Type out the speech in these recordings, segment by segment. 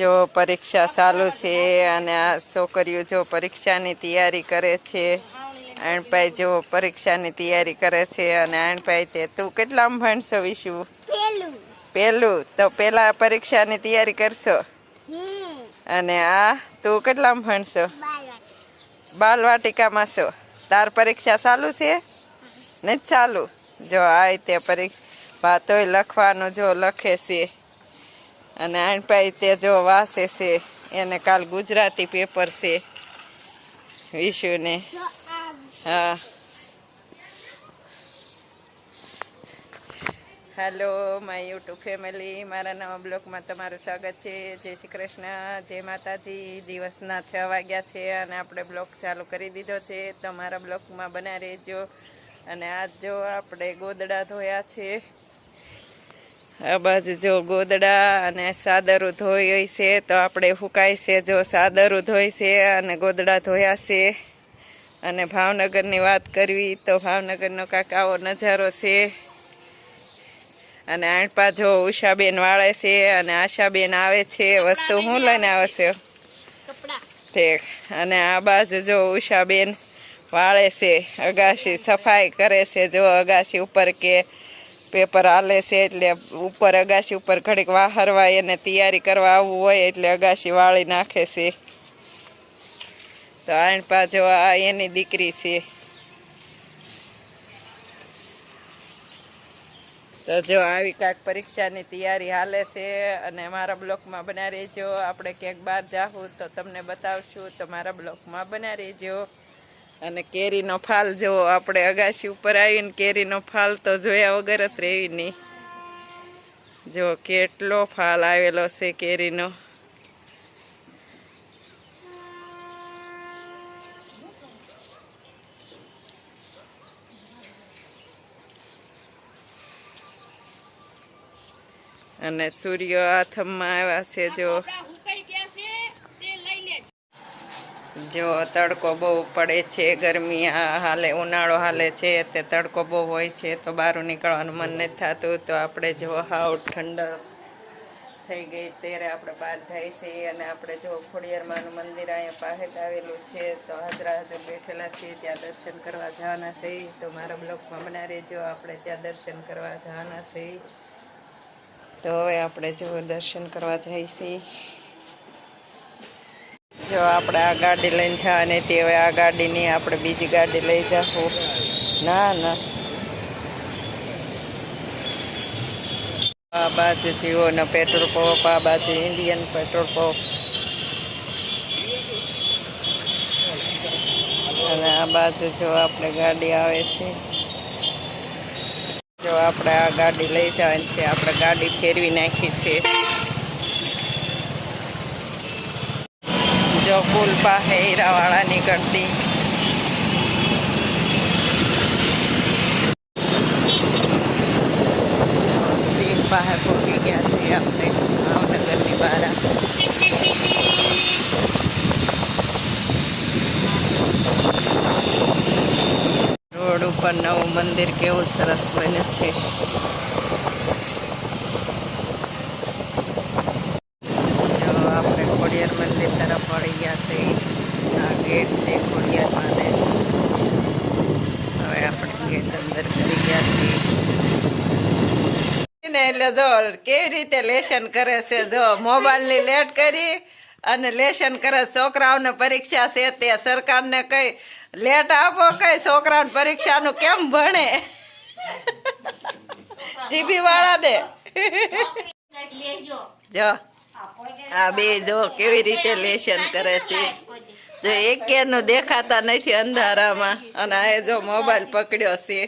જો પરીક્ષા ચાલુ છે અને આ છોકરીઓ જો પરીક્ષાની તૈયારી કરે છે આણભાઈ જો પરીક્ષાની તૈયારી કરે છે અને આણભાઈ તે તું કેટલામાં ભણશો વિશુ? પેલું. પહેલું તો પહેલા પરીક્ષાની તૈયારી કરશો? અને આ તું કેટલા ભણશો? બાલ બાલવાટિકામાં છો. તાર પરીક્ષા ચાલુ છે? ને ચાલુ? જો આ તે પરીક્ષા વાતોય લખવાનું જો લખે છે. અને આણપાઈ તે જો વાસે છે, એને કાલ ગુજરાતી પેપર છે, વિશુને. હા. હેલો માય યુટ્યુબ ફેમિલી મારા નવા બ્લોગમાં તમારું સ્વાગત છે. જય શ્રી કૃષ્ણ, જય માતાજી. દિવસના છ વાગ્યા છે અને આપણે બ્લોગ ચાલુ કરી દીધો છે. તમારા મારા બ્લોગમાં બના રહેજો. અને આજ જો આપણે ગોદડા ધોયા છે. આ બાજુ જો ગોદડા અને સાદરું ધોઈ છે તો આપણે ફૂકાય છે. જો સાદરું ધોઈ છે અને ગોદડા ધોયા છે અને ભાવનગરની વાત કરવી તો ભાવનગરનો કાંક આવો નજારો છે. અને આણપા જો ઉષાબેન વાળે છે અને આશાબેન આવે છે વસ્તુ હું લઈને આવે છે? ઠીક. અને આ બાજુ જો ઉષાબેન વાળે છે અગાશી સફાઈ કરે છે જો અગાશી ઉપર કે પેપર હાલે છે એટલે ઉપર અગાશી ઉપર ઘડીક વાહરવા એને તૈયારી કરવા આવવું હોય એટલે અગાશી વાળી નાખે છે. તો આણપા જો આ એની દીકરી છે. તો જો આવી કાંઈક પરીક્ષાની તૈયારી હાલે છે અને મારા બ્લોકમાં બના રહેજો. આપણે ક્યાંક બહાર જાવું તો તમને બતાવશું. તો મારા બ્લોકમાં બના રહેજો. અને કેરીનો ફાલ જો આપણે અગાશી ઉપર આવીને કેરીનો ફાલ તો જોયા વગર જ રહેવી નહીં. જો કેટલો ફાલ આવેલો છે કેરીનો. અને સૂર્ય આથમમાં આવ્યા છે જો. જો તડકો બહુ પડે છે, ગરમી હાલે, ઉનાળો હાલે છે, તે તડકો બહુ હોય છે, તો બહાર નીકળવાનું મન નથી થતું. તો આપણે જો હાવ ઠંડક થઈ ગઈ, ત્યારે આપણે બહાર જાય છે અને આપણે જો ખોડિયારમાંનું મંદિર અહીંયા પાસે આવેલું છે, તો હાજરા હાજર બેઠેલા છીએ, ત્યાં દર્શન કરવા જવાના છે તો મારા બ્લોકમાં બના રહેજો, આપણે ત્યાં દર્શન કરવા જવાના છે તો હવે આપણે જો દર્શન કરવા છીએ. જો આપણે આ ગાડી લઈને જવાની હતી, હવે આ ગાડીની આપણે બીજી ગાડી લઈ જાઉં ના ના. આ બાજુ જીઓનો પેટ્રોલ પંપ, આ બાજુ ઇન્ડિયન પેટ્રોલ પંપ. અને આ બાજુ જો આપણે ગાડી આવે છે. જો આપણે આ ગાડી લઈ જવાની છે, આપણે ગાડી ફેરવી નાખી છે. જો પુલ પાસે હીરાવાળા નીકળતી. સીમ પાસે પહોંચી ગયા છે આપણે, ભાવનગરની બહાર. રોડ ઉપર નવું મંદિર કેવું સરસ બન્યું છે જો આપણે ખોડિયાર મંદિર તરફ વળી ગયા છે આ ગેટ છે ખોડિયાર માટે હવે આપણે ગેટ અંદર કરી ગયા છીએ ને એટલે જો કેવી રીતે લેશન કરે છે, જો મોબાઈલની લેટ કરી અને લેશન કરે, છોકરાઓને પરીક્ષા છે તે સરકારને કઈ લેટ આપો, કઈ છોકરાઓને પરીક્ષાનું કેમ ભણે? જીબી વાળા દે જો, આ બે જો કેવી રીતે લેશન કરે છે. જો એક નું દેખાતા નથી અંધારામાં અને આ જો મોબાઈલ પકડ્યો છે.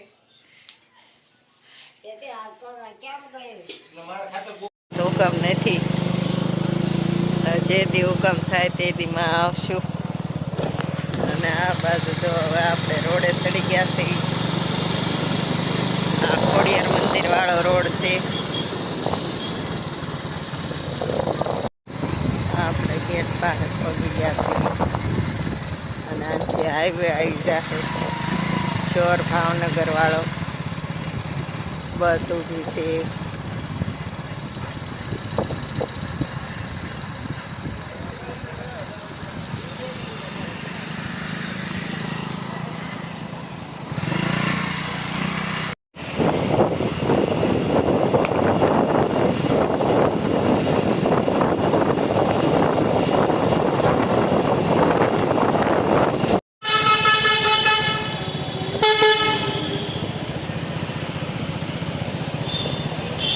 હુકમ નથી. જે દી હુકમ થાય તે દીમાં આવશું. અને આ બાજુ જો હવે આપણે રોડે ચડી ગયા છે આ ખોડિયાર મંદિર વાળો રોડ છે. આપણે ગેટ પાસે પગી ગયા છીએ. અને આજે હાઈવે આવી જશે શોર ભાવનગર વાળો બસ ઊભી છે.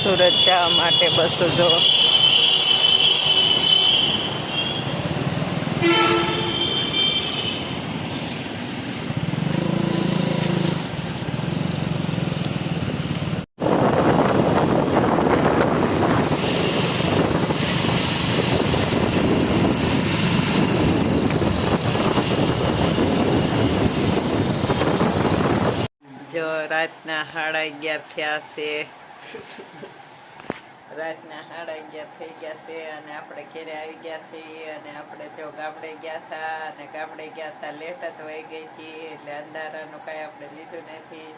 જવા માટે બસો જો રાતના સાડા અગિયાર થયા છે. રાતના સાડા અગિયાર થઈ ગયા છે અને આપણે ઘેરે આવી ગયા છીએ અને આપણે જો ગામડે ગયા હતા અને ગામડે ગયા હતા લેટ જ વહી ગઈ હતી એટલે અંધારાનું કાંઈ આપણે લીધું નથી.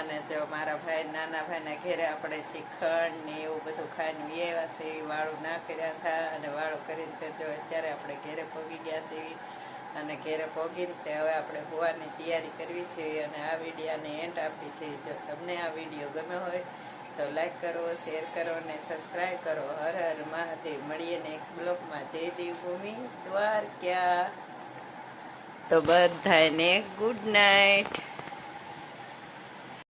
અને જો મારા ભાઈ, નાના ભાઈના ઘેરે આપણે શ્રીખંડ ને એવું બધું ખાઈને વ્યવા છે, વાળું ના કર્યા હતા અને વાળું કરીને તે જો અત્યારે આપણે ઘેરે પહોંચી ગયા છીએ. અને ઘેરે પહોંચીને તે હવે આપણે હોવાની તૈયારી કરવી છે અને આ વિડીયાને એન્ડ આપી છે. જો તમને આ વીડિયો ગમ્યો હોય તો લાઈક કરો શેર કરો અને સબસ્ક્રાઈબ કરો. હર હર મહાદેવ. મળીએ નેક્સ્ટ બ્લોગમાં જય દેવભૂમિ દ્વારકા. તો બધાને ગુડ નાઇટ